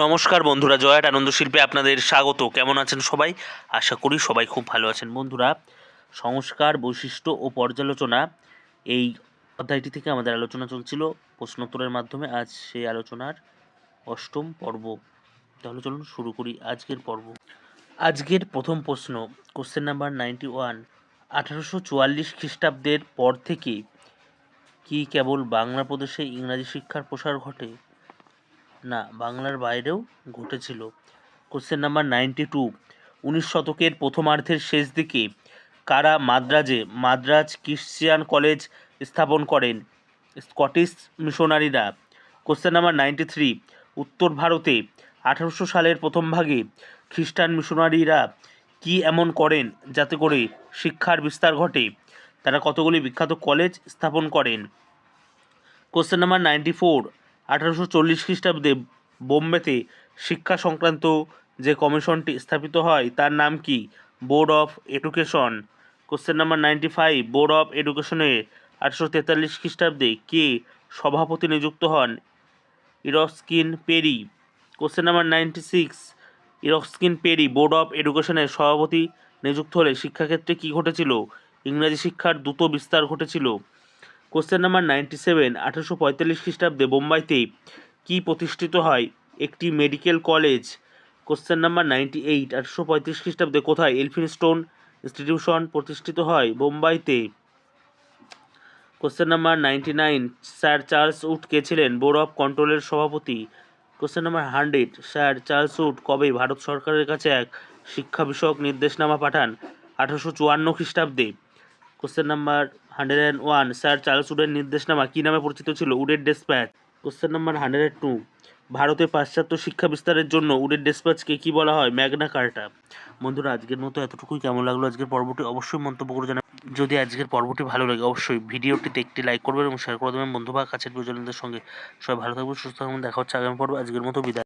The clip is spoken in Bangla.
নমস্কার বন্ধুরা জয়াট আনন্দ শিল্পে আপনাদের স্বাগত। কেমন আছেন সবাই? আশা করি সবাই খুব ভালো আছেন। বন্ধুরা, সংস্কার, বৈশিষ্ট্য ও পর্যালোচনা এই অধ্যায়টি থেকে আমাদের আলোচনা চলছিল। প্রশ্নোত্তরের মাধ্যমে আজ সেই আলোচনার অষ্টম পর্ব। তাহলে চলুন শুরু করি আজকের পর্ব। আজকের প্রথম প্রশ্ন কোশ্চেন নাম্বার নাইনটি ওয়ান আঠারোশো চুয়াল্লিশ খ্রিস্টাব্দের পর থেকে কি কেবল বাংলা প্রদেশে ইংরাজি শিক্ষার প্রসার ঘটে? না বাংলার বাইরেও ঘটেছিল। কোশ্চেন নাম্বার নাইনটি টু উনিশ শতকের প্রথমার্ধের শেষ দিকে কারা মাদ্রাজে মাদ্রাজ ক্রিশ্চিয়ান কলেজ স্থাপন করেন? স্কটিশ মিশনারিরা কোশ্চেন নাম্বার নাইনটি থ্রি উত্তর ভারতে আঠারোশো সালের প্রথম ভাগে খ্রিস্টান মিশনারিরা কি এমন করেন যাতে করে শিক্ষার বিস্তার ঘটে? তারা কতগুলি বিখ্যাত কলেজ স্থাপন করেন? কোশ্চেন নাম্বার নাইনটি ফোর আঠারোশো চল্লিশ খ্রিস্টাব্দে বোম্বেতে শিক্ষা সংক্রান্ত যে কমিশনটি স্থাপিত হয়, তার নাম কি? Board of education. Question number ninety five, board of এডুকেশনে আঠারোশো তেতাল্লিশ খ্রিস্টাব্দে কে সভাপতি নিযুক্ত হন? Erskine Perry. Question number ninety six, Erskine Perry, board of এডুকেশনের সভাপতি নিযুক্ত হলে শিক্ষাক্ষেত্রে কী ঘটেছিল? ইংরাজি শিক্ষার দ্রুত বিস্তার ঘটেছিল। কোশ্চেন নাম্বার নাইনটি সেভেন আঠারোশো পঁয়তাল্লিশ খ্রিস্টাব্দে বোম্বাইতে কী প্রতিষ্ঠিত হয়? একটি medical college question number ninety eight আঠারোশো পঁয়ত্রিশ খ্রিস্টাব্দে কোথায় এলফিনস্টোন ইনস্টিটিউশন প্রতিষ্ঠিত হয় বোম্বাইতে? Question number ninety nine sir Charles Wood কে ছিলেন বোর্ড অফ কন্ট্রোলের সভাপতি? Question number hundred sir Charles Wood কবে ভারত সরকারের কাছে এক শিক্ষা বিষয়ক নির্দেশনামা পাঠান? আঠারোশো চুয়ান্ন খ্রিস্টাব্দে। Question number hundred and one. Sir, Charles উডের নির্দেশনামা কী নামে পরিচিত ছিল? উডের despatch. Question number hundred two. ভারতে পাশ্চাত্য শিক্ষা বিস্তারের জন্য উডের ডেসপ্যাচকে কী বলা হয়? Magna Carta. বন্ধুরা, আজকের মতো এতটুকুই। কেমন লাগল আজকের পর্বটি? অবশ্যই মন্তব্য করে জানাবেন। যদি আজকের পর্বটি ভালো লাগে, অবশ্যই ভিডিওটিতে একটি লাইক করবেন এবং শেয়ার করে দেবেন। বন্ধু বা কাছের প্রিয়জনদের সঙ্গে। সবাই ভালো থাকবেন, সুস্থ থাকবেন। দেখা হচ্ছে আগামী পর্ব। আজকের মতো বিদায়।